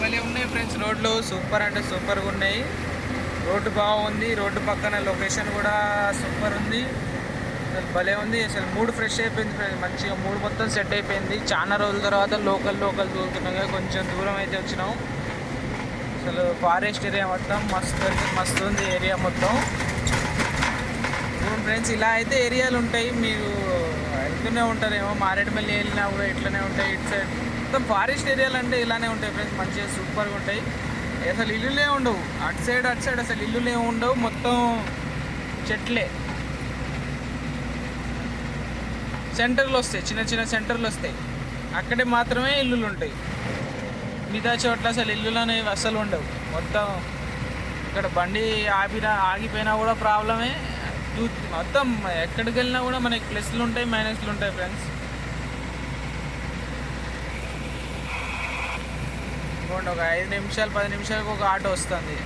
ఉన్నాయి ఫ్రెండ్స్. రోడ్లు సూపర్ అంటే సూపర్గా ఉన్నాయి. రోడ్డు బాగుంది. రోడ్డు పక్కన లొకేషన్ కూడా సూపర్ ఉంది. అసలు భలే ఉంది. అసలు మూడు ఫ్రెష్ అయిపోయింది ఫ్రెండ్స్. మంచిగా మూడు మొత్తం సెట్ అయిపోయింది. చాలా రోజుల తర్వాత లోకల్ లోకల్ తోలుతున్నాగా కొంచెం దూరం అయితే వచ్చినాం. అసలు ఫారెస్ట్ ఏరియా మొత్తం మస్తు మస్తు ఉంది ఏరియా మొత్తం. ఫ్రెండ్స్ ఇలా అయితే ఏరియాలు ఉంటాయి. మీరు వెళ్తూనే ఉంటారేమో. మారేడుమల్లి వెళ్ళినా కూడా ఇట్లనే ఉంటాయి. ఇటు సైడ్ మొత్తం ఫారెస్ట్ ఏరియాలు అంటే ఇలానే ఉంటాయి ఫ్రెండ్స్ మంచిగా సూపర్గా ఉంటాయి. అసలు ఇల్లులే ఉండవు. అటు సైడ్ అటు సైడ్ అసలు ఇల్లులే ఉండవు. మొత్తం చెట్లే. సెంటర్లు వస్తాయి. చిన్న చిన్న సెంటర్లు వస్తాయి. అక్కడే మాత్రమే ఇల్లులు ఉంటాయి. మిగతా చోట్ల అసలు ఇల్లులు అనేవి అస్సలు ఉండవు. మొత్తం ఇక్కడ బండి ఆపినా ఆగిపోయినా కూడా ప్రాబ్లమే మొత్తం ఎక్కడికి వెళ్ళినా కూడా మనకి ప్లస్లు ఉంటాయి మైనస్లు ఉంటాయి ఫ్రెండ్స్ అనుకోండి ఒక ఐదు నిమిషాలు పది నిమిషాలకు ఒక ఆటో వస్తుంది.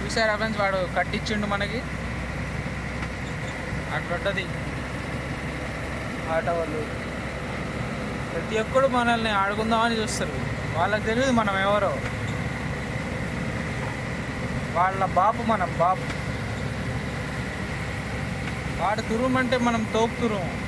చూసారా ఫ్రెండ్స్ వాడు కట్టించిండు మనకి. అట్లుంటుంది ఆటో వాళ్ళు. ప్రతి ఒక్కడు మనల్ని ఆడుకుందామని చూస్తారు. వాళ్ళకి తెలియదు మనం ఎవరో. వాళ్ళ బాపు మనం బాపు వాడు తురుమంటే మనం తోపు తురుము.